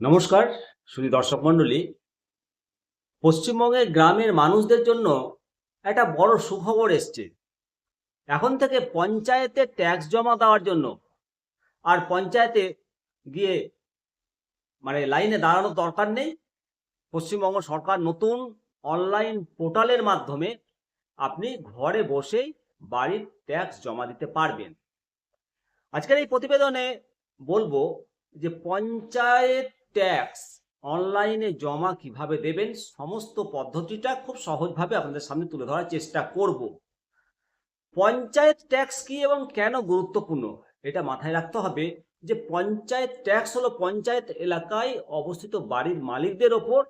নমস্কার শুধু দর্শক মণ্ডলী। পশ্চিমবঙ্গের গ্রামের মানুষদের জন্য একটা বড় সুখবর এসছে। এখন থেকে পঞ্চায়েতে ট্যাক্স জমা দেওয়ার জন্য আর পঞ্চায়েতে গিয়ে মানে লাইনে দাঁড়ানোর দরকার নেই। পশ্চিমবঙ্গ সরকার নতুন অনলাইন পোর্টালের মাধ্যমে আপনি ঘরে বসেই বাড়ির ট্যাক্স জমা দিতে পারবেন। আজকের এই প্রতিবেদনে বলব যে পঞ্চায়েত ট্যাক্স অনলাইনে জমা কীভাবে দেবেন, সমস্ত পদ্ধতিটা খুব সহজভাবে আপনাদের সামনে তুলে ধরার চেষ্টা করব। পঞ্চায়েত ট্যাক্স কি এবং কেন গুরুত্বপূর্ণ? এটা মাথায় রাখতে হবে যে পঞ্চায়েত ট্যাক্স হলো পঞ্চায়েত এলাকায় অবস্থিত বাড়ির মালিকদের ওপর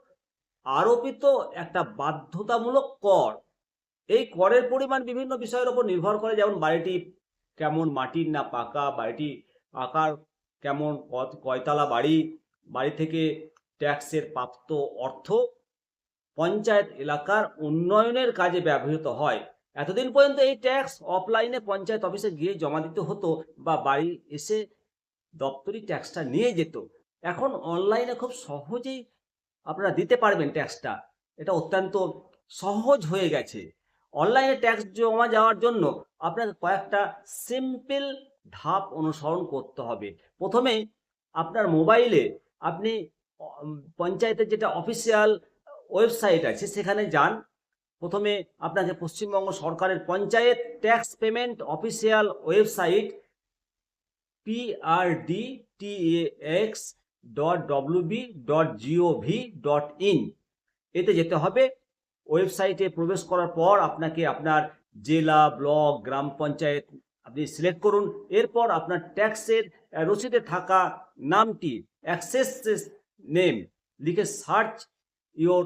আরোপিত একটা বাধ্যতামূলক কর। এই করের পরিমাণ বিভিন্ন বিষয়ের উপর নির্ভর করে, যেমন বাড়িটি কেমন মাটির না পাকা, বাড়িটি আকার কেমন কয়তলা বাড়ি বাড়ি থেকে ট্যাক্সের প্রাপ্ত অর্থ পঞ্চায়েত এলাকার উন্নয়নের কাজে ব্যবহৃত হয়। এতদিন পর্যন্ত এই ট্যাক্স অফলাইনে পঞ্চায়েত অফিসে গিয়ে জমা দিতে হতো বা বাড়ি এসে দপ্তরি ট্যাক্সটা নিয়ে যেত। এখন অনলাইনে খুব সহজেই আপনারা দিতে পারবেন ট্যাক্সটা। এটা অত্যন্ত সহজ হয়ে গেছে। অনলাইনে ট্যাক্স জমা যাওয়ার জন্য আপনাকে কয়েকটা সিম্পল ধাপ অনুসরণ করতে হবে। প্রথমে আপনার মোবাইলে আপনি পঞ্চায়েতের যেটা অফিসিয়াল ওয়েবসাইট আছে, সেখানে যান। প্রথমে আপনাকে পশ্চিমবঙ্গ সরকারের panchayat tax payment official website PRD TX dot WB dot GOV dot in এতে যেতে হবে। ওয়েবসাইটে প্রবেশ করার পর আপনাকে আপনার জেলা, ব্লক, গ্রাম পঞ্চায়েত আপনি সিলেক্ট করুন। এরপর আপনার ট্যাক্সের রসিদে থাকা নামটি অ্যাক্সেস নেম, লিখে সার্চ ইওর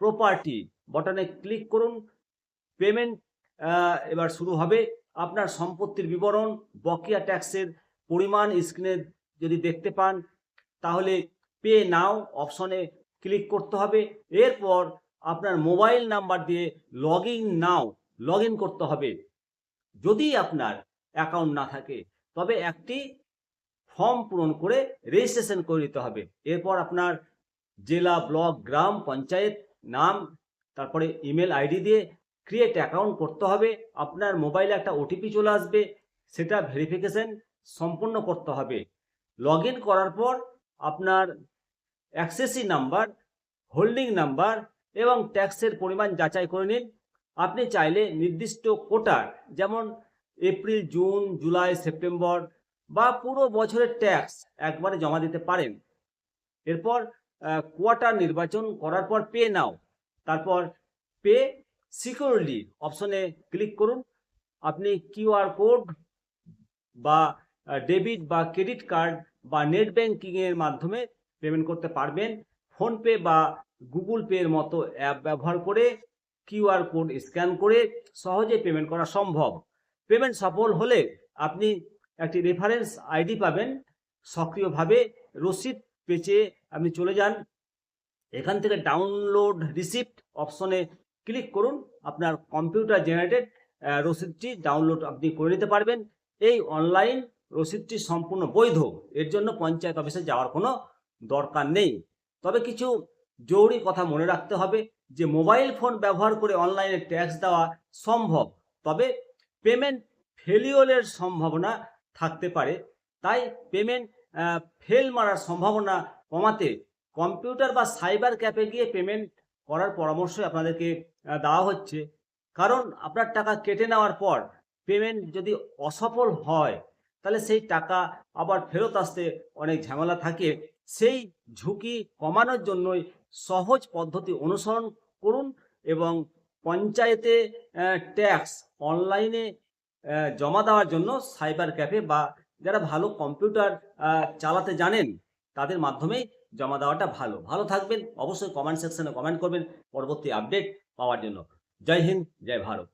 প্রপার্টি বটনে ক্লিক করুন। পেমেন্ট এবার শুরু হবে। আপনার সম্পত্তির বিবরণ, বকেয়া ট্যাক্সের পরিমাণ স্ক্রিনে যদি দেখতে পান, তাহলে পে নাও অপশনে ক্লিক করতে হবে। এরপর আপনার মোবাইল নাম্বার দিয়ে log in now log in করতে হবে। যদি আপনার অ্যাকাউন্ট না থাকে, তবে একটি ফর্ম পূরণ করে রেজিস্ট্রেশন করে নিতে হবে। এরপর আপনার জেলা, ব্লক, গ্রাম, পঞ্চায়েত, নাম, তারপরে ইমেল আইডি দিয়ে ক্রিয়েট অ্যাকাউন্ট করতে হবে। আপনার মোবাইলে একটা ওটিপি চলে আসবে, সেটা ভেরিফিকেশন সম্পূর্ণ করতে হবে। লগ করার পর আপনার অ্যাক্সেসি নাম্বার হোল্ডিং নাম্বার এবং ট্যাক্সের পরিমাণ যাচাই করে নিন। আপনি চাইলে নির্দিষ্ট কোটার যেমন এপ্রিল জুন জুলাই সেপ্টেম্বর বা পুরো বছরের ট্যাক্স একবারে জমা দিতে পারেন। এরপর কোয়ার্টার নির্বাচন করার পর পে নাও তারপর পে সিকিউরলি অপশনে ক্লিক করুন। আপনি কিউআর কোড বা ডেবিট বা ক্রেডিট কার্ড বা নেট ব্যাংকিংয়ের মাধ্যমে পেমেন্ট করতে পারবেন। ফোনপে বা গুগল পের মতো অ্যাপ ব্যবহার করে কিউআর কোড স্ক্যান করে সহজে পেমেন্ট করা সম্ভব। পেমেন্ট সফল হলে আপনি একটি রেফারেন্স আইডি পাবেন। সক্রিয়ভাবে রসিদ পেজে আপনি চলে যান। এখান থেকে ডাউনলোড রিসিপ্ট অপশনে ক্লিক করুন। আপনার কম্পিউটার জেনারেটেড রসিদটি ডাউনলোড আপনি করে নিতে পারবেন। এই অনলাইন রসিদটি সম্পূর্ণ বৈধ। এর জন্য পঞ্চায়েত অফিসে যাওয়ার কোনো দরকার নেই। তবে কিছু জরুরি কথা মনে রাখতে হবে যে মোবাইল ফোন ব্যবহার করে অনলাইনে ট্যাক্স দেওয়া সম্ভব। তবে পেমেন্ট ফেলিওরের সম্ভাবনা থাকতে পারে। তাই পেমেন্ট ফেল মারার সম্ভাবনা কমাতে কম্পিউটার বা সাইবার ক্যাফে গিয়ে পেমেন্ট করার পরামর্শ আপনাদেরকে দেওয়া হচ্ছে। কারণ আপনার টাকা কেটে নেওয়ার পর পেমেন্ট যদি অসফল হয়, তাহলে সেই টাকা আবার ফেরত আসতে অনেক ঝামেলা থাকে। সেই ঝুঁকি কমানোর জন্যই সহজ পদ্ধতি অনুসরণ করুন এবং পঞ্চায়েতে ট্যাক্স অনলাইনে জমা দেওয়ার জন্য সাইবার ক্যাফে বা যারা ভালো কম্পিউটার চালাতে জানেন, তাদের মাধ্যমেই জমা দেওয়াটা ভালো। ভালো থাকবেন, অবশ্যই কমেন্ট সেকশনে কমেন্ট করবেন, পরবর্তী আপডেট পাওয়ার জন্য। জয় হিন্দ, জয় ভারত।